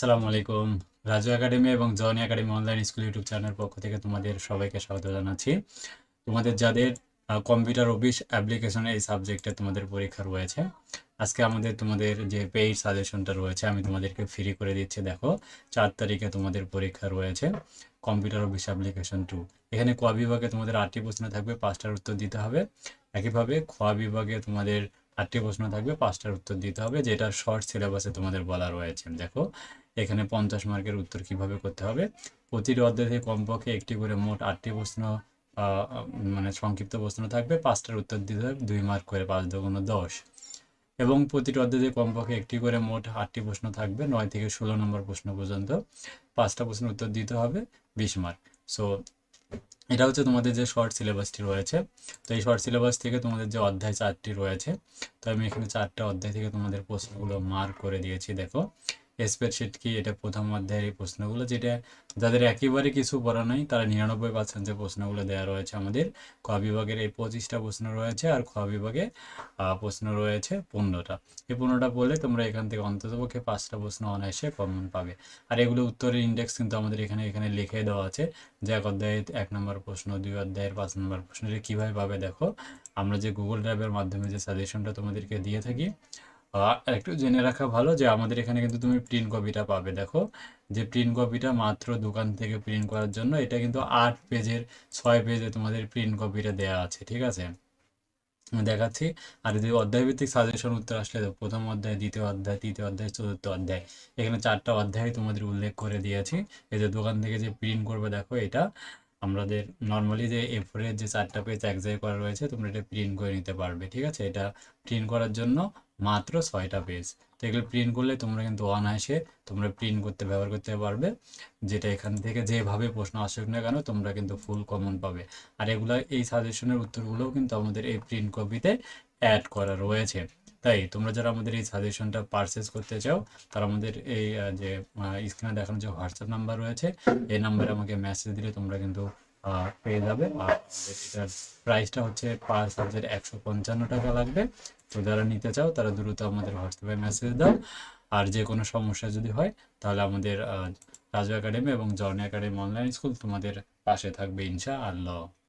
আসসালামু আলাইকুম। রাজু একাডেমি এবং Jony academy online school YouTube channel পক্ষ থেকে তোমাদের সবাইকে স্বাগত জানাচ্ছি। তোমাদের যাদের কম্পিউটার অফিস অ্যাপ্লিকেশনে এই সাবজেক্টে তোমাদের পরীক্ষা রয়েছে, আজকে আমাদের তোমাদের যে পেইড সাজেশনটা রয়েছে, আমি তোমাদেরকে ফ্রি করে দিচ্ছি, দেখো। চার তারিখে তোমাদের পরীক্ষা রয়েছে, কম্পিউটার অফিস অ্যাপ্লিকেশন টু এখানে ক বিভাগে তোমাদের আটটি প্রশ্ন থাকবে, পাঁচটার উত্তর দিতে হবে। একইভাবে খ বিভাগে তোমাদের আটটি প্রশ্ন থাকবে, পাঁচটার উত্তর দিতে হবে, যেটা শর্ট সিলেবাসে তোমাদের বলা রয়েছে। দেখো, এখানে পঞ্চাশ মার্কের উত্তর কীভাবে করতে হবে? প্রতিটি অধ্যায় কমপক্ষে একটি করে মোট আটটি প্রশ্ন মানে সংক্ষিপ্ত প্রশ্ন থাকবে, পাঁচটার উত্তর দিতে হবে, দুই মার্ক করে পাঁচ দুগুণ দশ। এবং প্রতিটি অধ্যায় কমপক্ষে একটি করে মোট আটটি প্রশ্ন থাকবে, নয় থেকে ষোলো নম্বর প্রশ্ন পর্যন্ত। পাঁচটা প্রশ্নের উত্তর দিতে হবে, বিশ মার্ক। সো এটা হচ্ছে তোমাদের যে শর্ট সিলেবাসটি রয়েছে। তো এই শর্ট সিলেবাস থেকে তোমাদের যে অধ্যায় চারটি রয়েছে, তো আমি এখানে চারটা অধ্যায় থেকে তোমাদের প্রশ্নগুলো মার্ক করে দিয়েছি, দেখো। স্প্রেডশিট কি এটা প্রথম অধ্যায়ের এই প্রশ্নগুলো, যেটা যাদের একেবারে কিছু পড়া নাই, তারা নিরানব্বই পার্সেন্ট যে প্রশ্নগুলো দেওয়া রয়েছে আমাদের, ক বিভাগের এই পঁচিশটা প্রশ্ন রয়েছে আর খ বিভাগে প্রশ্ন রয়েছে পনেরোটা। এই পনেরোটা বললে তোমরা এখান থেকে অন্ততপক্ষে পাঁচটা প্রশ্ন অনায়াসে কমন পাবে। আর এগুলো উত্তরের ইন্ডেক্স কিন্তু আমাদের এখানে এখানে লিখে দেওয়া আছে, যে এক অধ্যায়ে এক নম্বর প্রশ্ন, দুই অধ্যায়ের পাঁচ নম্বর প্রশ্ন, এটা কীভাবে পাবে দেখো। আমরা যে গুগল ড্রাইভের মাধ্যমে যে সাজেশনটা তোমাদেরকে দিয়ে থাকি একটু জেনে রাখা ভালো যে আমাদের এখানে কিন্তু তুমি প্রিন্ট কপিটা পাবে, দেখো। যে প্রিন্ট কপিটা মাত্র দোকান থেকে প্রিন্ট করার জন্য, এটা কিন্তু আট পেজের, ছয় পেজে তোমাদের প্রিন্ট কপিটা দেওয়া আছে, ঠিক আছে? দেখাচ্ছি। আর যদি অধ্যায়ভিত্তিক সাজেশন উত্তর আসলে প্রথম অধ্যায়, দ্বিতীয় অধ্যায়, তৃতীয় অধ্যায়, চতুর্থ অধ্যায়, এখানে চারটা অধ্যায় তোমাদের উল্লেখ করে দিয়েছি। এই যে দোকান থেকে যে প্রিন্ট করবে, দেখো এটা। আমাদের নর্মালি যে এ ফোরের যে চারটা পেজ এক জায়গায় করা রয়েছে, তোমরা এটা প্রিন্ট করে নিতে পারবে, ঠিক আছে? এটা প্রিন্ট করার জন্য মাত্র ছয়টা পেজ তো এগুলো প্রিন্ট করলে তোমরা কিন্তু অনায়াসে তোমরা প্রিন্ট করতে, ব্যবহার করতে পারবে। যেটা এখান থেকে যেভাবে প্রশ্ন আসুক না কেন, তোমরা কিন্তু ফুল কমন পাবে। আর এগুলা, এই সাজেশনের উত্তরগুলোও কিন্তু আমাদের এই প্রিন্ট কপিতে অ্যাড করা রয়েছে। তাই তোমরা যারা আমাদের এই সাজেশনটা পারচেস করতে চাও, তারা আমাদের এই যে স্ক্রিনে দেখানো যে হোয়াটসঅ্যাপ নাম্বার রয়েছে, এই নাম্বারে আমাকে মেসেজ দিলে তোমরা কিন্তু পেয়ে যাবে। আর এটার প্রাইসটা হচ্ছে পার সাবজেক্ট একশো পঞ্চান্ন টাকা লাগবে। তো যারা নিতে চাও, তারা দ্রুত আমাদের হোয়াটসঅ্যাপে মেসেজ দাও। আর যে কোনো সমস্যা যদি হয়, তাহলে আমাদের রাজু একাডেমি এবং জর্নি একাডেমি অনলাইন স্কুল তোমাদের পাশে থাকবে ইনশা আল্লাহ